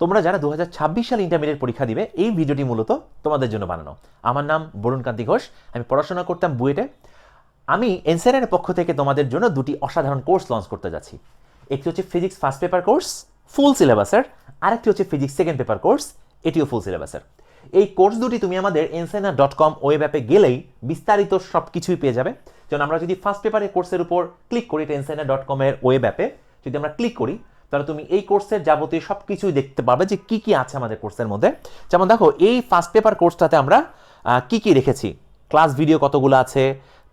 তোমরা যারা দু সালে ইন্টারমিডিয়েট পরীক্ষা দিবে, এই ভিডিওটি মূলত তোমাদের জন্য বানানো। আমার নাম বরুণ কান্তি ঘোষ, আমি পড়াশোনা করতাম বুয়েটে। আমি এনসিআরের পক্ষ থেকে তোমাদের জন্য দুটি অসাধারণ কোর্স লঞ্চ করতে যাচ্ছি। একটি হচ্ছে physics first paper course full সিলেবাসের আরেকটি হচ্ছে ফিজিক্স সেকেন্ড পেপার কোর্স এটিও ফুল সিলেবাসের এই কোর্স দুটি তুমি আমাদের এনসেনা ডট কম ওয়েব অ্যাপে গেলেই বিস্তারিত সব কিছুই পেয়ে যাবে। যেমন আমরা যদি ফার্স্ট পেপারের কোর্সের উপর ক্লিক করি এনসেনা ডট কমের ওয়েব অ্যাপে যদি আমরা ক্লিক করি তাহলে তুমি এই কোর্সের যাবতীয় সব কিছুই দেখতে পারবে যে কি কি আছে আমাদের কোর্সের মধ্যে। যেমন দেখো, এই ফার্স্ট পেপার কোর্সটাতে আমরা কি কি রেখেছি? ক্লাস ভিডিও কতগুলো আছে?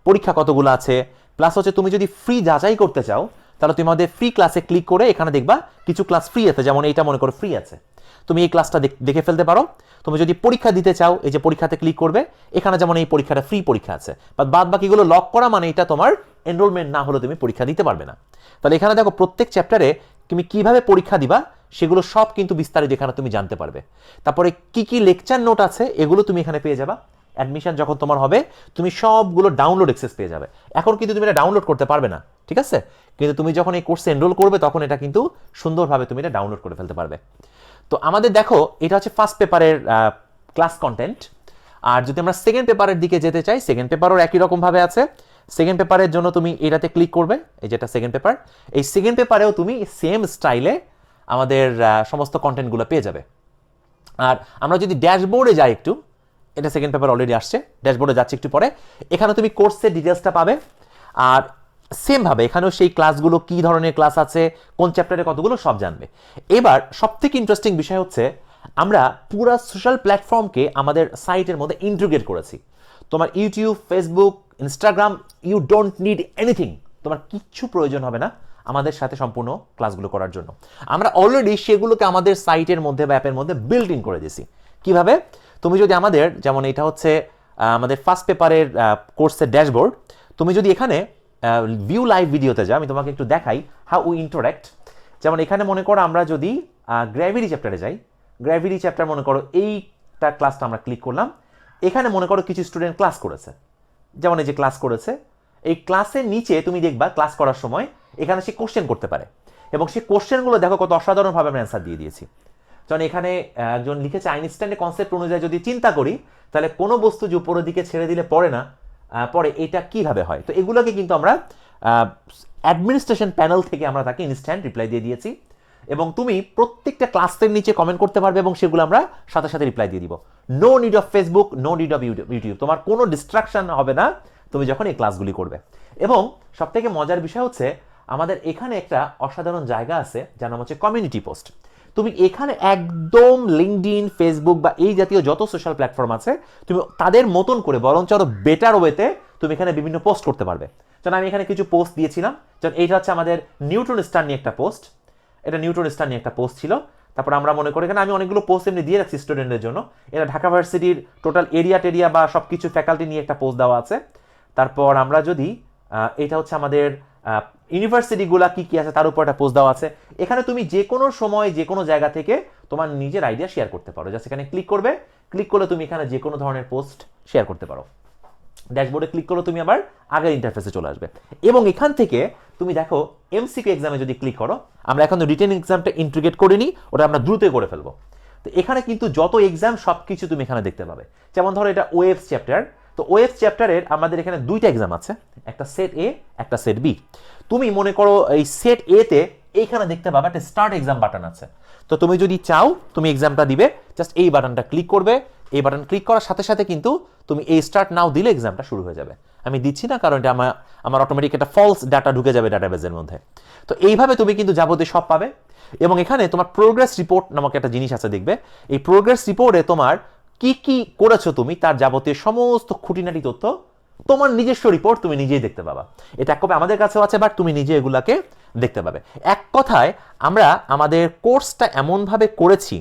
পরীক্ষা কতগুলো আছে? প্লাস হচ্ছে তুমি যদি ফ্রি যাচাই করতে চাও, তাহলে তুমি আমাদের ফ্রি ক্লাসে ক্লিক করে এখানে দেখবা কিছু ক্লাস ফ্রি আছে, যেমন এইটা মনে করো ফ্রি আছে। তুমি এই ক্লাসটা দেখে ফেলতে পারো। তুমি যদি পরীক্ষা দিতে চাও, এই যে পরীক্ষাতে ক্লিক করবে, এখানে যেমন এই পরীক্ষাটা ফ্রি পরীক্ষা আছে। বাট বাদ বাকিগুলো লক করা মানে এটা তোমার এনরোলমেন্ট না হলে তুমি পরীক্ষা দিতে পারবে না। তাহলে এখানে দেখো প্রত্যেক চ্যাপ্টারে তুমি কীভাবে পরীক্ষা দিবা, সেগুলো সব কিন্তু বিস্তারিত এখানে তুমি জানতে পারবে। তারপরে কি কি লেকচার নোট আছে, এগুলো তুমি এখানে পেয়ে যাবা। অ্যাডমিশন যখন তোমার হবে, তুমি সবগুলো ডাউনলোড অ্যাক্সেস পেয়ে যাবে। এখন কিন্তু তুমি এটা ডাউনলোড করতে পারবে না, ঠিক আছে? কিন্তু তুমি যখন এই কোর্সে এনরোল করবে, তখন এটা কিন্তু সুন্দরভাবে তুমি এটা ডাউনলোড করে ফেলতে পারবে। তো আমাদের দেখো, এটা হচ্ছে ফার্স্ট পেপারের ক্লাস কন্টেন্ট আর যদি আমরা সেকেন্ড পেপারের দিকে যেতে চাই সেকেন্ড পেপারও একই রকমভাবে আছে। সেকেন্ড পেপারের জন্য তুমি এটাতে ক্লিক করবে, এই যেটা সেকেন্ড পেপার এই সেকেন্ড পেপারেও তুমি সেম স্টাইলে আমাদের সমস্ত কন্টেন্টগুলো পেয়ে যাবে। আর আমরা যদি ড্যাশবোর্ডে যাই একটু, এটা সেকেন্ড পেপার অলরেডি আসছে ড্যাশবোর্ডে যাচ্ছে একটু পরে, এখানে তুমি কোর্সের ডিটেলসটা পাবে। আর সেমভাবে এখানেও সেই ক্লাসগুলো কি ধরনের ক্লাস আছে, কোন চ্যাপ্টারে কতগুলো, সব জানবে। এবার সবথেকে ইন্টারেস্টিং বিষয় হচ্ছে, আমরা পুরো সোশ্যাল প্ল্যাটফর্মকে আমাদের সাইটের মধ্যে ইন্টিগ্রেট করেছি। তোমার YouTube Facebook Instagram you don't need anything তোমার কিচ্ছু প্রয়োজন হবে না আমাদের সাথে সম্পূর্ণ ক্লাসগুলো করার জন্য। আমরা অলরেডি সেগুলোকে আমাদের সাইটের মধ্যে বা অ্যাপের মধ্যে বিল্ট ইন করে দিয়েছি। কীভাবে? তুমি যদি আমাদের, যেমন এটা হচ্ছে আমাদের ফার্স্ট পেপারের কোর্সের ড্যাশবোর্ড তুমি যদি এখানে ভিউ লাইভ ভিডিওতে যাও, আমি তোমাকে একটু দেখাই হাউ উই ইন্টারাক্ট যেমন এখানে মনে করো আমরা যদি গ্র্যাভিটি চ্যাপ্টারে যাই গ্র্যাভিটি চ্যাপ্টার মনে করো এইটা ক্লাসটা আমরা ক্লিক করলাম। এখানে মনে করো কিছু স্টুডেন্ট ক্লাস করেছে। যেমন এই যে ক্লাস করেছে, এই ক্লাসের নিচে তুমি দেখবা ক্লাস করার সময় এখানে সে কোশ্চেন করতে পারে। এবং সেই কোশ্চেনগুলো দেখো কত অসাধারণভাবে আমরা অ্যান্সার দিয়ে দিয়েছি। যেমন এখানে একজন লিখেছে, আইনস্টাইনের কনসেপ্ট অনুযায়ী যদি চিন্তা করি, তাহলে কোনো বস্তু যে উপরের দিকে ছেড়ে দিলে পড়ে না পরে এটা কীভাবে হয়? তো এগুলোকে কিন্তু আমরা অ্যাডমিনিস্ট্রেশন প্যানেল থেকে আমরা তাকে ইনস্ট্যান্ট রিপ্লাই দিয়ে দিয়েছি। এবং তুমি প্রত্যেকটা ক্লাসের নিচে কমেন্ট করতে পারবে এবং সেগুলো আমরা সাথে সাথে রিপ্লাই দিয়ে দিব। No need of Facebook no need of YouTube তোমার কোনো ডিস্ট্রাকশন হবে না তুমি যখন এই ক্লাসগুলি করবে। এবং সব থেকে মজার বিষয় হচ্ছে, আমাদের এখানে একটা অসাধারণ জায়গা আছে, যার নাম হচ্ছে কমিউনিটি পোস্ট তুমি এখানে একদম লিঙ্কডিন ফেসবুক বা এই জাতীয় যত সোশ্যাল প্ল্যাটফর্ম আছে, তুমি তাদের মতন করে, বরঞ্চ আরও বেটার ওয়েতে তুমি এখানে বিভিন্ন পোস্ট করতে পারবে। যেমন আমি এখানে কিছু পোস্ট দিয়েছিলাম, যেমন এইটা হচ্ছে আমাদের নিউটন স্টার নিয়ে একটা পোস্ট এটা নিউটন স্টার নিয়ে একটা পোস্ট ছিল। তারপর আমরা মনে করি এখানে আমি অনেকগুলো পোস্ট এমনি দিয়ে রাখছি স্টুডেন্টদের জন্য। এটা ঢাকা ভার্সিটির টোটাল এরিয়া টেরিয়া বা সব কিছু ফ্যাকাল্টি নিয়ে একটা পোস্ট দেওয়া আছে। তারপর আমরা যদি এটা হচ্ছে আমাদের ইউনিভার্সিটিগুলা কি কি আছে তার উপর একটা পোস্ট দেওয়া আছে। এখানে তুমি যে কোনো সময়, যে কোনো জায়গা থেকে তোমার নিজের আইডিয়া শেয়ার করতে পারো। জাস্ট এখানে ক্লিক করবে। ক্লিক করলে তুমি এখানে যে কোনো ধরনের পোস্ট শেয়ার করতে পারো। ড্যাশবোর্ডে ক্লিক করলে তুমি আবার আগের ইন্টারফেসে চলে আসবে। এবং এখান থেকে তুমি দেখো এমসিকিউ এক্সামে যদি ক্লিক করো, আমরা এখন রিটেন এক্সামটা ইন্টিগ্রেট করিনি, ওটা আমরা দ্রুত করে ফেলব। তো এখানে কিন্তু যত এক্সাম সব কিছু তুমি এখানে দেখতে পাবে। যেমন ধরো, এটা ওয়েবস চ্যাপ্টার তো ওয়েবস চ্যাপ্টারের আমাদের এখানে দুইটা এক্সাম আছে, একটা সেট এ একটা সেট বি তুমি মনে করো, এই সেট এ তে এইখানে দেখতে পাবে একটা স্টার্ট এক্সাম বাটন আছে। তো তুমি যদি চাও, তুমি এক্সামটা দিবে জাস্ট এই বাটনটা ক্লিক করবে এই বাটন ক্লিক করার সাথে সাথে কিন্তু তুমি এই স্টার্ট নাও দিলে এক্সামটা শুরু হয়ে যাবে। আমি দিচ্ছি না, কারণ এটা আমার আমার অটোমেটিক একটা ফলস ডাটা ঢুকে যাবে ডাটাবেজের মধ্যে। তো এইভাবে তুমি কিন্তু যাবতীয় সব পাবে এবং এখানে তোমার প্রোগ্রেস রিপোর্ট নামক একটা জিনিস আছে দেখবে। এই প্রোগ্রেস রিপোর্টে তোমার কি কি করেছ তুমি, তার যাবতীয় সমস্ত খুঁটিনাটি তথ্য তোমার নিজস্ব রিপোর্ট তুমি নিজেই দেখতে পাবা। এটা এক কপি আমাদের কাছেও আছে বাট তুমি নিজে এগুলাকে দেখতে পাবে। এক কথায় আমরা আমাদের কোর্সটা এমনভাবে করেছি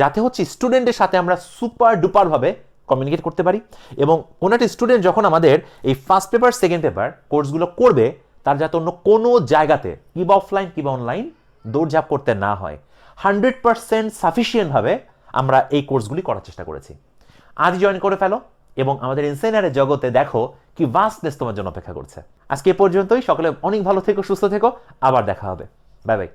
যাতে হচ্ছে স্টুডেন্টের সাথে আমরা সুপার ডুপারভাবে কমিউনিকেট করতে পারি এবং কোনো একটা স্টুডেন্ট যখন আমাদের এই ফার্স্ট পেপার সেকেন্ড পেপার কোর্সগুলো করবে, তার যাতে অন্য কোনো জায়গাতে কিবা অফলাইন কিবা অনলাইন দৌড়ঝাঁপ করতে না হয়। হান্ড্রেড পার্সেন্ট সাফিসিয়েন্টভাবে আমরা এই কোর্সগুলি করার চেষ্টা করেছি। আজ জয়েন করে ফেলো এবং আমাদের ইনসাইনারের জগতে দেখো কি ভাস্টনেস তোমার জন্য অপেক্ষা করছে। আজকে এ পর্যন্তই। সকলে অনেক ভালো থেকো, সুস্থ থেকো। আবার দেখা হবে। Bye bye